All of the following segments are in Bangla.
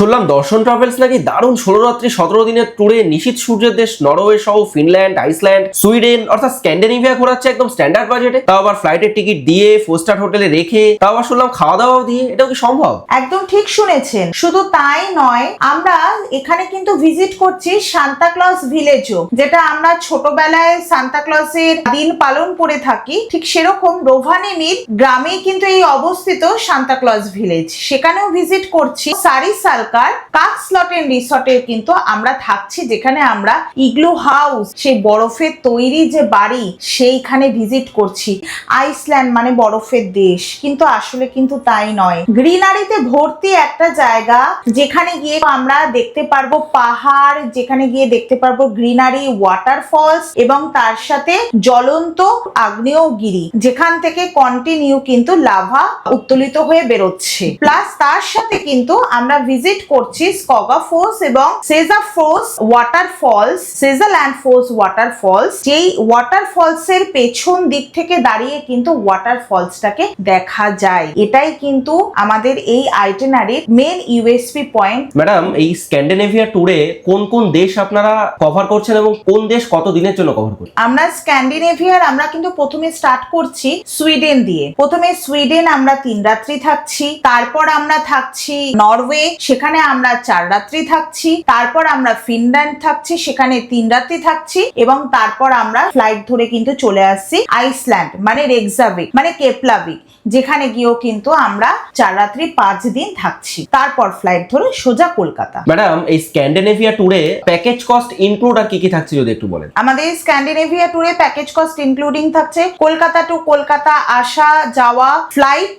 শুনলাম দর্শন ট্রাভেলস নাকি দারুণ ষোলো রাত্রি সতেরো দিনের ট্যুরে নিশীত সূর্যের দেশ, নরওয়ে সহ ফিনল্যান্ড, আইসল্যান্ড, সুইডেন, অর্থাৎ স্ক্যান্ডিনেভিয়া ঘোরাচ্ছে একদম স্ট্যান্ডার্ড বাজেটে তাও আবার ফ্লাইটের টিকিট দিয়ে ফোর স্টার হোটেলে রেখে, তাও আবার শুনলাম খাওয়া দাওয়াও দিয়ে, এটাও কি সম্ভব? একদম ঠিক শুনেছেন, শুধু তাই নয়, আমরা এখানে কিন্তু ভিজিট করছি সান্তা ক্লজ ভিলেজও যেটা আমরা ছোটবেলায় সান্তা ক্লজের দিন পালন করে থাকি। ঠিক সেরকম রোভানেমির গ্রামেই কিন্তু এই অবস্থিত সান্তা ক্লজ ভিলেজ সেখানেও ভিজিট করছি। সারি সালকার কাক স্লটেন রিসর্টে কিন্তু আমরা থাকছি, যেখানে আমরা ইগলু হাউস, সেই বরফের তৈরি যে বাড়ি, সেইখানে ভিজিট করছি। আইসল্যান্ড মানে বরফের দেশ, কিন্তু আসলে কিন্তু তাই নয়। গ্রিনারিতে ভর্তি একটা জায়গা, যেখানে গিয়ে আমরা দেখতে পারব পাহাড়, যেখানে গিয়ে দেখতে পারব গ্রিনারি ওয়াটারফলস এবং তার সাথে জ্বলন্ত আগ্নেয়গিরি, যেখান থেকে কন্টিনিউ কিন্তু লাভা উত্তোলিত হয়ে বেরোচ্ছে। প্লাস তার সাথে কিন্তু আমরা ভিজিট করছি স্কগা ফোর্স এবং সেজা ফোর্স ওয়াটারফলস সেজাল্যান্ড ফোর্স ওয়াটারফলস যেই ওয়াটার ফলস এর পেছন দিক থেকে দাঁড়িয়ে কিন্তু ওয়াটারফলসটাকে দেখা যায়। এটাই কিন্তু আমাদের এই আইটেনারির মেন ইউএসপি পয়েন্ট ম্যাডাম এই স্ক্যান্ডিনেভিয়া ট্যুরে কোন কোন দেশ আপনারা কভার করছেন এবং কোন দেশ কত দিনের জন্য কভার করছেন আমরা স্ক্যান্ডিনেভিয়ার আমরা কিন্তু প্রথমে স্টার্ট করছি সুইডেন দিয়ে। প্রথমে সুইডেন আমরা তিন রাত্রি থাকছি তারপর আমরা থাকছি নরওয়ে সেখানে আমরা চার রাত্রি থাকছি তারপর আমরা ফিনল্যান্ড থাকছি সেখানে তিন রাত্রি থাকছি এবং তারপর আমরা ফ্লাইট ধরে কিন্তু চলে আসছি আইসল্যান্ড মানে রেক্সাভিক মানে কেপলাভিক যেখানে গিয়েও কিন্তু আমরা চার রাত্রি পাঁচ দিন থাকছি। তারপর ফ্লাইট ধরে সোজা কলকাতা। ম্যাডাম এই স্ক্যান্ডিনেভিয়া ট্যুরে প্যাকেজ কস্ট ইনক্লুড আর কি কি থাকছে যদি একটু বলেন? আমাদের স্ক্যান্ডিনেভিয়া ট্যুরে প্যাকেজ কস্ট ইনক্লুডিং থাকছে কলকাতা টু কলকাতা আসা যাওয়া ফ্লাইট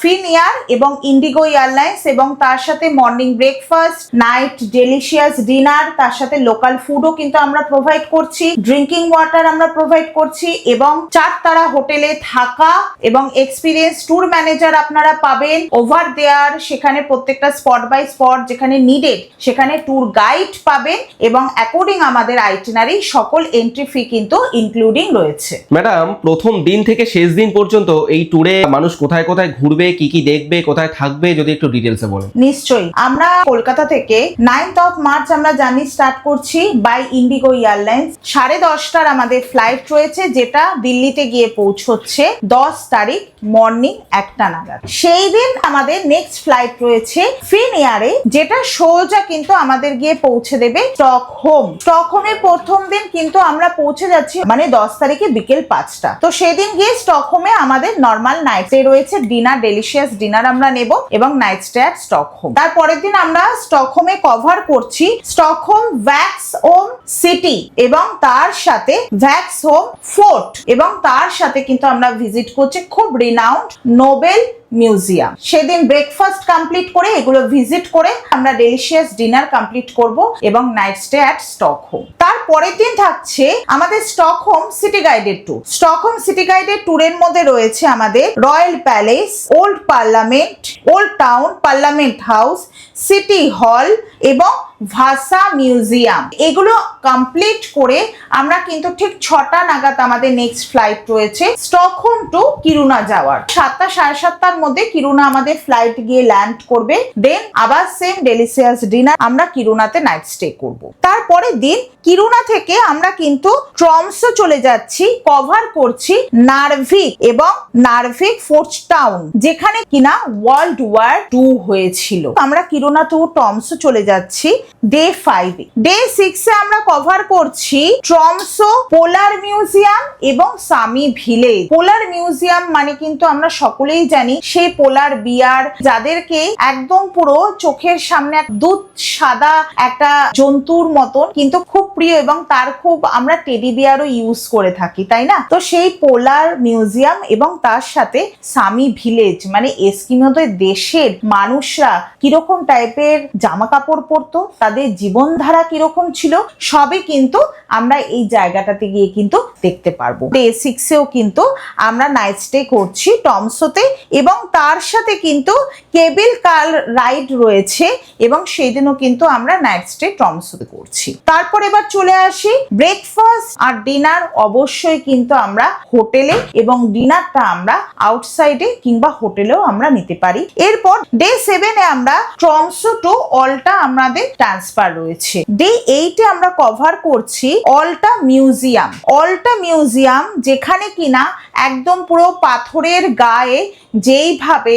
ফিন এয়ার এবং ইন্ডিগো এয়ারলাইন্স এবং তার সাথে morning breakfast night delicious dinner তার সাথে লোকাল ফুডও কিন্তু আমরা প্রোভাইড করছি ড্রিঙ্কিং ওয়াটার আমরা প্রোভাইড করছি এবং চার তারা হোটেলে থাকা এবং এক্সপিরিয়েন্স ট্যুর ম্যানেজার আপনারা পাবেন ওভার দেয়ার সেখানে প্রত্যেকটা স্পট বাই স্পট যেখানে নিডেড সেখানে ট্যুর গাইড পাবেন এবং অ্যাকর্ডিং আমাদের আইটিনারি সকল এন্ট্রি ফি কিন্তু ইনক্লুডিং রয়েছে। ম্যাডাম প্রথম দিন থেকে শেষ দিন পর্যন্ত এই ট্যুরে মানুষ কোথায় কোথায় ঘুরবে কি কি দেখবে কোথায় থাকবে যদি একটু ডিটেলসে বলেন। নিশ্চয়ই। আমরা কলকাতা থেকে নাইনথ অফ মার্চ আমরা জার্নি স্টার্ট করছি বাই ইন্ডিগো এয়ারলাইন্স সাড়ে দশটার আমাদের ফ্লাইট রয়েছে, যেটা দিল্লিতে গিয়ে পৌঁছচ্ছে দশ তারিখ। মর্নিং একটা নাগাদ। সেই দিন আমাদের নেক্সট ফ্লাইট রয়েছে ফিন এয়ারে যেটা সোজা কিন্তু আমাদের গিয়ে পৌঁছে দেবে স্টকহোম স্টকহোমে প্রথম দিন কিন্তু আমরা পৌঁছে যাচ্ছি মানে দশ তারিখে বিকেল পাঁচটা। তো সেদিন গিয়ে স্টকহোমে আমাদের নর্মাল নাইট স্টে রয়েছে ডিনার ডেলিশিয়াস ডিনার আমরা নেব এবং নাইট স্টে অ্যাট স্টকহোম তারপরের দিন আমরা স্টকহোমে কভার করছি স্টকহোম ভ্যাক্স হোম সিটি এবং তার সাথে ভ্যাক্স হোম ফোর্ট এবং তার সাথে কিন্তু আমরা ভিজিট করছি খুব রিনাউন্ড নোবেল মিউজিয়াম। সেদিন ব্রেকফাস্ট কমপ্লিট করে এগুলো ভিজিট করে আমরা ডেলিশিয়াস ডিনার কমপ্লিট করব এবং নাইট স্টে অ্যাট স্টকহোম তারপরের দিন থাকছে আমাদের স্টকহোম সিটি গাইডের ট্যুর স্টকহোম সিটি গাইডের ট্যুরের মধ্যে রয়েছে আমাদের royal palace old parliament old town parliament house city hall এবং ভাষা মিউজিয়াম এগুলো কমপ্লিট করে আমরা কিন্তু ঠিক ছটা নাগাদ আমাদের নেক্সট ফ্লাইট রয়েছে স্টকহোম টু কিরুনা যাওয়ার। সাতটা সাড়ে সাতটার মধ্যে কিরুনা আমাদের ফ্লাইট গিয়ে ল্যান্ড করবে। দেন আবার সেম ডেলিসিয়াস ডিনার আমরা কিরুনাতে নাইট স্টে করব। তারপরে দিন কিরুনা থেকে আমরা কিন্তু ট্রমসো চলে যাচ্ছি কভার করছি নার্ভিক এবং নার্ভিক ফোর্ট টাউন যেখানে কিনা ওয়ার্ল্ড ওয়ার টু হয়েছিল। আমরা কিরুনা টু টমসো চলে যাচ্ছি ডে ফাইভ ডে সিক্সে আমরা কভার করছি ট্রমসো পোলার মিউজিয়াম এবং সামি ভিলেজ পোলার মিউজিয়াম মানে কিন্তু আমরা সকলেই জানি সেই পোলার বিয়ার, যাদেরকে একদম পুরো চোখের সামনে দুধ সাদা একটা জন্তুর মতন, কিন্তু খুব প্রিয় এবং তার খুব আমরা টেডি বিয়ারও ইউজ করে থাকি, তাই না? তো সেই পোলার মিউজিয়াম এবং তার সাথে সামি ভিলেজ মানে এস্কিমোদের দেশের মানুষরা কীরকম টাইপের জামা কাপড় পরতো, তাদের জীবনধারা কীরকম ছিল, সবই কিন্তু আমরা এই জায়গাটাতে গিয়ে কিন্তু দেখতে পারব। ডে সিক্সেও কিন্তু আমরা নাইট স্টে করছি টমসোতে এবং তার সাথে কিন্তু কেবিল কার রাইড রয়েছে এবং সেই দিনও কিন্তু আমরা নাইট স্টে ট্রমসোতে করছি। তারপর এবার চলে আসি ব্রেকফাস্ট আর ডিনার। অবশ্যই কিন্তু আমরা হোটেলে এবং ডিনারটা আমরা আউটসাইডে কিংবা হোটেলেও আমরা নিতে পারি। এরপর ডে সেভেনে আমরা ট্রমসো টু অলটা আমাদের ট্রান্সফার রয়েছে। ডে এইটে আমরা কভার করছি অলটা মিউজিয়াম। অলটা মিউজিয়াম যেখানে কিনা একদম পুরো পাথরের গায়ে যেইভাবে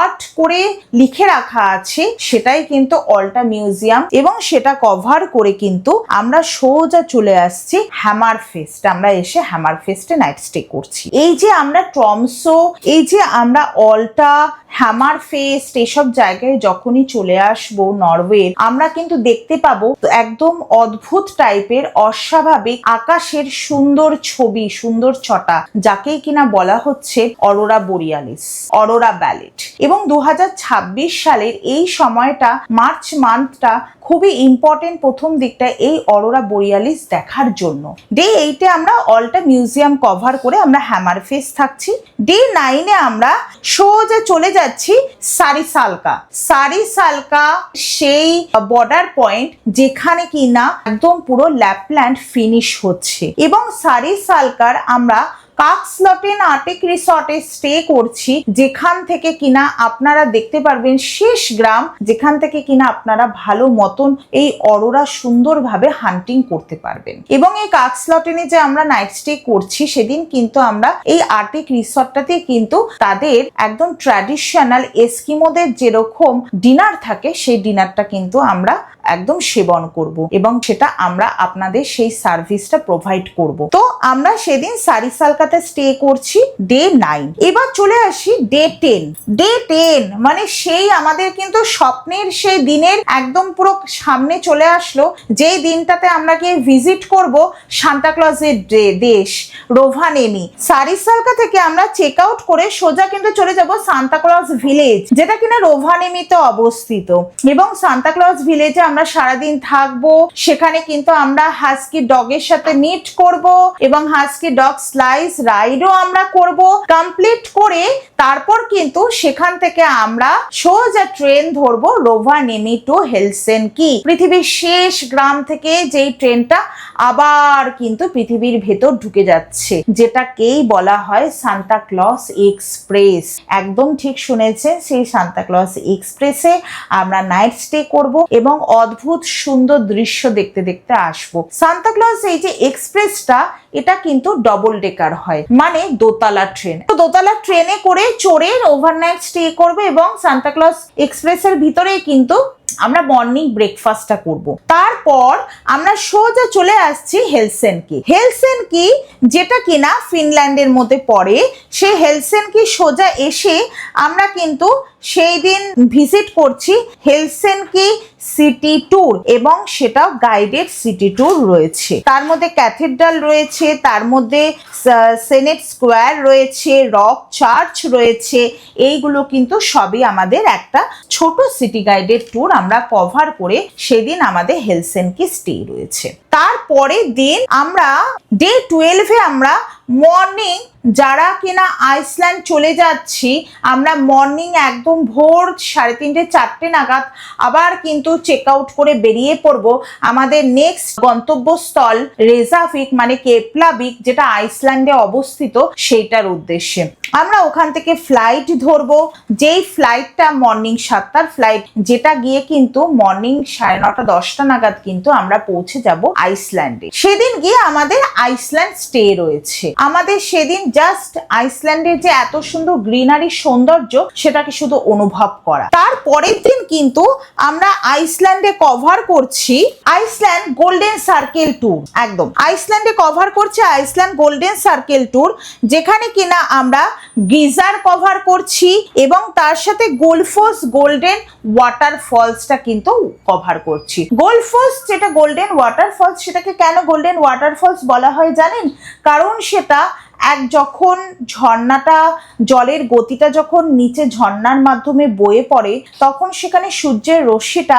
আর্ট করে লিখে রাখা আছে, সেটাই কিন্তু অলটা মিউজিয়াম এবং সেটা কভার করে কিন্তু আমরা সোজা চলে আসছি হ্যামার ফেস্ট। আমরা এসে হ্যামার ফেস্টে নাইট স্টে করছি। এই যে আমরা ট্রমসো, এই যে আমরা অল্টা, হ্যামার ফেস্ট, এসব জায়গায় যখনই চলে আসব নরওয়ে, আমরা কিন্তু দেখতে পাবো একদম অদ্ভুত টাইপের অস্বাভাবিক আকাশের সুন্দর ছবি, সুন্দর ছটা, যাকেই কিনা বলা হচ্ছে অরোরা বোরিয়ালিস, অরোরা ব্যালেট। এবং দু সালের এই সময়টা, মার্চ মান্থটা খুবই ইম্পর্টেন্ট প্রথম দিকটা এই অরোরা বোরিয়ালিস দেখার জন্য। ডে এইটে আমরা অলটা মিউজিয়াম কভার করে আমরা হ্যামার ফেস থাকছি। ডে নাইনে আমরা সোজা চলে যাচ্ছি সারিসালকা। সারিসালকা সেই বর্ডার পয়েন্ট যেখানে কিনা একদম পুরো ল্যাপল্যান্ড ফিনিশ হচ্ছে। এবং সারিসালকার আমরা কাকস্লটেন আর্টিক রিসর্টে স্টে করছি। যেখান থেকে কিনা আপনারা দেখতে পারবেন শেষ গ্রাম, যেখান থেকে কিনা আপনারা ভালো মতন এই অরোরা সুন্দরভাবে হান্টিং করতে পারবেন। এবং এই কাকস্লটেনে যে আমরা নাইট স্টে করছি, সেদিন কিন্তু আমরা এই আর্টিক রিসর্টটাতে কিন্তু তাদের একদম ট্র্যাডিশনাল এস্কিমোদের যেরকম ডিনার থাকে, সেই ডিনারটা কিন্তু আমরা একদম সেবন করব এবং সেটা আমরা আপনাদের সেই সার্ভিসটা প্রোভাইড করব। তো আমরা সেদিন সারিসালকাতে স্টে করছি ডে নাইন এবার চলে আসি ডে টেন ডে টেন মানে সেই আমাদের কিন্তু স্বপ্নের সেই দিনের একদম পুরো সামনে চলে আসলো। যেই দিনটাতে আমরা গিয়ে ভিজিট করব সান্তাক্লজের দেশ রোভানেমি সারিসালকা থেকে আমরা চেক আউট করে সোজা কিন্তু চলে যাব সান্তাক্লজ ভিলেজ যেটা কিনা রোভানেমিতে অবস্থিত। এবং সান্তাক্লজ ভিলেজে আমরা সারাদিন থাকব, সেখানে কিন্তু আমরা হাস্কি ডগের সাথে মিট করব এবং হাস্কি ডগ স্লাইস রাইডও আমরা করব। কমপ্লিট করে তারপর কিন্তু সেখান থেকে আমরা সোজা ট্রেন ধরবো রোভানেমি টু হেলসেনকি পৃথিবীর শেষ গ্রাম থেকে যেই ট্রেনটা আবার কিন্তু পৃথিবীর ভেতর ঢুকে যাচ্ছে, যেটাকেই বলা হয় সান্তা ক্লস এক্সপ্রেস একদম ঠিক শুনেছেন সেই সান্তা ক্লস এক্সপ্রেসে আমরা নাইট স্টে করব এবং অদ্ভুত সুন্দর দৃশ্য দেখতে দেখতে আসব। সান্তাক্লজ এই যে এক্সপ্রেসটা এটা কিন্তু ডবল ডেকার হয় মানে দোতলা ট্রেন তো দোতলা ট্রেনে করে চড়ে ওভারনাইট স্টে করবে এবং সান্তা ক্লজ এক্সপ্রেসের ভিতরেই কিন্তু আমরা মর্নিং ব্রেকফাস্টটা করব। তারপর আমরা সোজা চলে আসছি হেলসেনকি হেলসেনকি যেটা কিনা ফিনল্যান্ডের মধ্যে পড়ে সেই হেলসেনকি সোজা এসে আমরা কিন্তু সেই দিন ভিজিট করছি হেলসেনকি সিটি ট্যুর এবং সেটাও গাইডেড সিটি ট্যুর রয়েছে। তার মধ্যে ক্যাথিড্রাল রয়েছে তার মধ্যে সেনেট স্কোয়ার রয়েছে রক চার্চ রয়েছে, এইগুলো কিন্তু সবই আমাদের একটা ছোট সিটি গাইডের ট্যুর আমরা কভার করে সেদিন আমাদের হেলসেনকি স্টে রয়েছে। তারপরে দিন আমরা ডে টুয়েলভে আমরা মর্নিং যারা কিনা আইসল্যান্ড চলে যাচ্ছি, আমরা মর্নিং একদম ভোর সাড়ে তিনটে, চারটে নাগাদ আবার কিন্তু চেক আউট করে বেরিয়ে পড়ব আমাদের নেক্সট গন্তব্যস্থল রেজাফিক মানে কেপলাবিক যেটা আইসল্যান্ডে অবস্থিত, সেইটার উদ্দেশ্যে। আমরা ওখান থেকে ফ্লাইট ধরবো। যেই ফ্লাইটটা মর্নিং সাতটার ফ্লাইট যেটা গিয়ে কিন্তু মর্নিং সাড়ে নটা, দশটা নাগাদ কিন্তু আমরা পৌঁছে যাব আইসল্যান্ডে। সেদিন গিয়ে আমাদের আইসল্যান্ড স্টে রয়েছে। আমাদের সেদিন জাস্ট আইসল্যান্ডের যে এত সুন্দর গ্রিনারি সৌন্দর্য, সেটাকে শুধু অনুভব করা। তার পরের দিন কিন্তু আমরা আইসল্যান্ডে কভার করছি আইসল্যান্ড গোল্ডেন সার্কেল ট্যুর একদম। আইসল্যান্ডে কভার করছি আইসল্যান্ড গোল্ডেন সার্কেল ট্যুর যেখানে কিনা আমরা গিজার কভার করছি এবং তার সাথে গোলফোস গোল্ডেন ওয়াটার ফলসটা কিন্তু কভার করছি। গোলফোস যেটা গোল্ডেন ওয়াটার ফলস সেটাকে কেন গোল্ডেন ওয়াটার ফলস বলা হয় জানেন? কারণ সেটা এক যখন ঝর্ণাটা, জলের গতিটা যখন নিচে ঝর্ণার মাধ্যমে বয়ে পড়ে, তখন সেখানে সূর্যের রশ্মিটা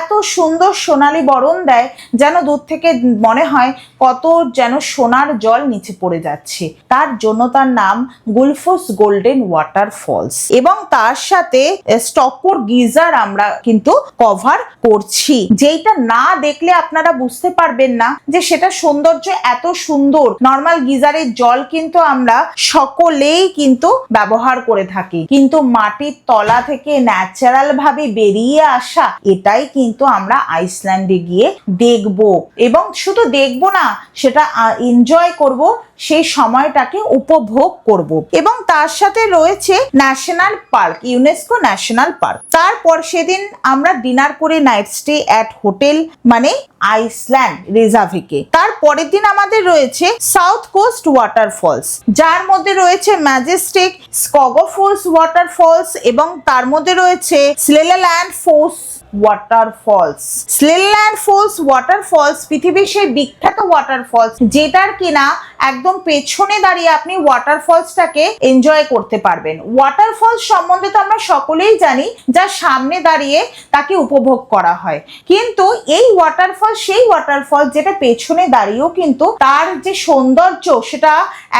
এত সুন্দর সোনালি বরণ দেয় যেন দূর থেকে মনে হয় কত যেন সোনার জল নিচে পড়ে যাচ্ছে। তার জন্য তার নাম গুলফোস গোল্ডেন ওয়াটার ফলস এবং তার সাথে স্টকোর গিজার আমরা কিন্তু কভার করছি। যেইটা না দেখলে আপনারা বুঝতে পারবেন না যে সেটা সৌন্দর্য এত সুন্দর। নর্মাল গিজারের জল কিন্তু আমরা সকলেই কিন্তু ব্যবহার করে থাকি। কিন্তু মাটির তলা থেকে ন্যাচারাল ভাবে বেরিয়ে আসা, এটাই কিন্তু আমরা আইসল্যান্ডে গিয়ে দেখব। এবং শুধু দেখব না, সেটা এনজয় করব সেই সময়টাকে উপভোগ করব। এবং তার সাথে রয়েছে national park, UNESCO national park. তারপর সেদিন আমরা ডিনার করে নাইট স্টে অ্যাট হোটেল মানে আইসল্যান্ড রেজাভিকে তার পরের দিন আমাদের রয়েছে সাউথ কোস্ট ওয়াটারফলস, যার মধ্যে রয়েছে ম্যাজেস্টিক স্কগো ফলস ওয়াটারফলস এবং তার মধ্যে রয়েছে Seljalandsfoss waterfalls Seljaland falls waterfalls পৃথিবীর সেই বিখ্যাত ওয়াটারফলস যেটার কিনা একদম পেছনে দাঁড়িয়ে আপনি ওয়াটারফলসটাকে এনজয় করতে পারবেন। ওয়াটারফলস সম্বন্ধে তো আমরা সকলেই জানি, যা সামনে দাঁড়িয়ে তাকে উপভোগ করা হয়। কিন্তু এই ওয়াটারফল সেই ওয়াটারফল যেটা পেছনে দাঁড়িয়েও কিন্তু তার যে সৌন্দর্য, সেটা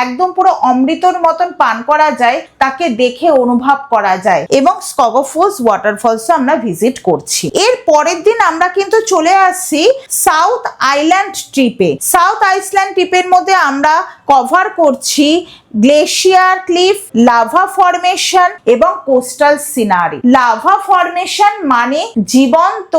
একদম পুরো অমৃতর মতন পান করা যায়, তাকে দেখে অনুভব করা যায়। এবং স্কগোফলস ওয়াটারফলস আমরা ভিজিট করছি। এর পরের দিন আমরা কিন্তু চলে আসছি সাউথ আইল্যান্ড ট্রিপে সাউথ আইসল্যান্ড ট্রিপের মধ্যে আমরা কভার করছি গ্লেশিয়ার ক্লিফ, লাভা ফরমেশন এবং কোস্টাল সিনারি। লাভা ফরমেশন মানে জীবন্ত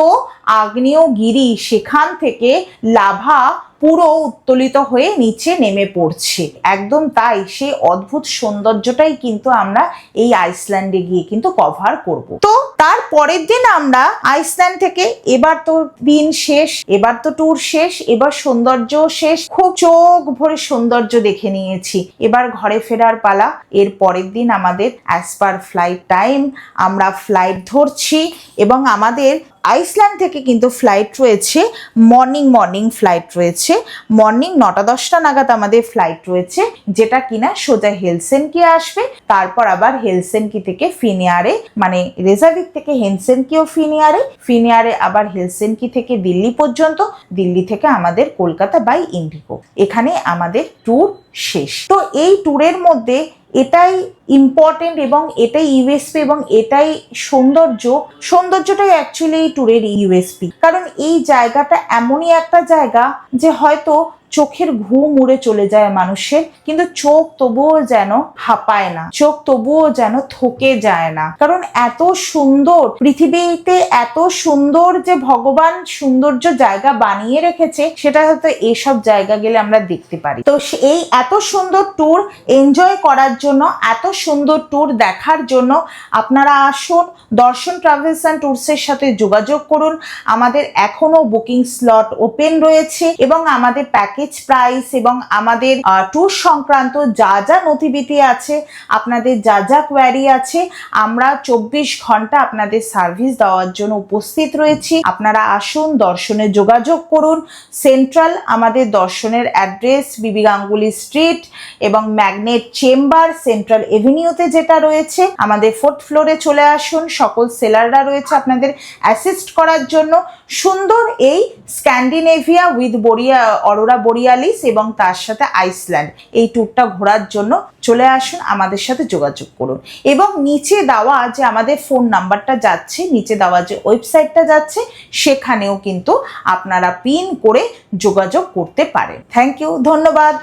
আগ্নেয়গিরি, সেখান থেকে লাভা পুরো উত্তোলিত হয়ে নিচে নেমে পড়ছে। একদম তাই, সেই অদ্ভুত সৌন্দর্যটাই কিন্তু আমরা এই আইসল্যান্ডে গিয়ে কিন্তু কভার করব। তো তার পরের দিন আমরা আইসল্যান্ড থেকে, এবার তো দিন শেষ, এবার তো ট্যুর শেষ, এবার সৌন্দর্য শেষ, খুব চোখ ভরে সৌন্দর্য দেখে নিয়েছি। এবার ঘরে ফেরার পালা। এর পরের দিন আমাদের অ্যাজ পার ফ্লাইট টাইম আমরা ফ্লাইট ধরছি এবং আমাদের আইসল্যান্ড থেকে কিন্তু ফ্লাইট রয়েছে মর্নিং মর্নিং ফ্লাইট রয়েছে। মর্নিং নটা দশটা নাগাদ আমাদের ফ্লাইট রয়েছে, যেটা কিনা সোজা হেলসেনকি আসবে, তারপর আবার হেলসেনকি থেকে ফিনিয়ারে মানে রেজাভিক থেকে হেলসেনকিও ফিনিয়ারে ফিনিয়ারে আবার হেলসেনকি থেকে দিল্লি পর্যন্ত, দিল্লি থেকে আমাদের কলকাতা বাই ইন্ডিগো এখানে আমাদের ট্যুর শেষ। তো এই ট্যুরের মধ্যে এটাই ইম্পর্টেন্ট এবং এটাই ইউএসপি এবং এটাই সৌন্দর্য। সৌন্দর্যটাই অ্যাকচুয়ালি এই ট্যুরের ইউএসপি কারণ এই জায়গাটা এমনই একটা জায়গা যে হয়তো চোখের ঘুম উড়ে চলে যায় মানুষের, কিন্তু চোখ তবুও যেন হাঁপায় না। চোখ তবুও যেন থকে যায় না। কারণ এত সুন্দর পৃথিবীতে এত সুন্দর যে ভগবান সৌন্দর্য জায়গা বানিয়ে রেখেছে, সেটা হয়তো এইসব জায়গা গেলে আমরা দেখতে পারি। তো এই এত সুন্দর ট্যুর এনজয় করার জন্য, এত সুন্দর ট্যুর দেখার জন্য আপনারা আসুন, দর্শন ট্রাভেলস অ্যান্ড ট্যুরসের সাথে যোগাযোগ করুন। আমাদের এখনও বুকিং স্লট ওপেন রয়েছে এবং আমাদের প্যাকেজ প্রাইস এবং আমাদের ট্যুর সংক্রান্ত যা যা নথিবিধি আছে, আপনাদের যা যা কোয়ারি আছে, আমরা চব্বিশ ঘণ্টা আপনাদের সার্ভিস দেওয়ার জন্য উপস্থিত রয়েছি। আপনারা আসুন, দর্শনে যোগাযোগ করুন। সেন্ট্রাল আমাদের দর্শনের address B B Ganguly street এবং ম্যাগনেট চেম্বার সেন্ট্রাল এভিনিউতে যেটা রয়েছে, আমাদের ফোর্থ ফ্লোরে চলে আসুন, সকল সেলাররা রয়েছে আপনাদের অ্যাসিস্ট করার জন্য। সুন্দর এই স্ক্যান্ডিনেভিয়া উইথ বরিয়া অরোরা বরিয়ালিস এবং তার সাথে আইসল্যান্ড এই ট্যুরটা ঘোরার জন্য চলে আসুন, আমাদের সাথে যোগাযোগ করুন। এবং নিচে দেওয়া যে আমাদের ফোন নাম্বারটা যাচ্ছে, নিচে দেওয়া যে ওয়েবসাইটটা যাচ্ছে, সেখানেও কিন্তু আপনারা পিন করে যোগাযোগ করতে পারেন। থ্যাংক ইউ ধন্যবাদ।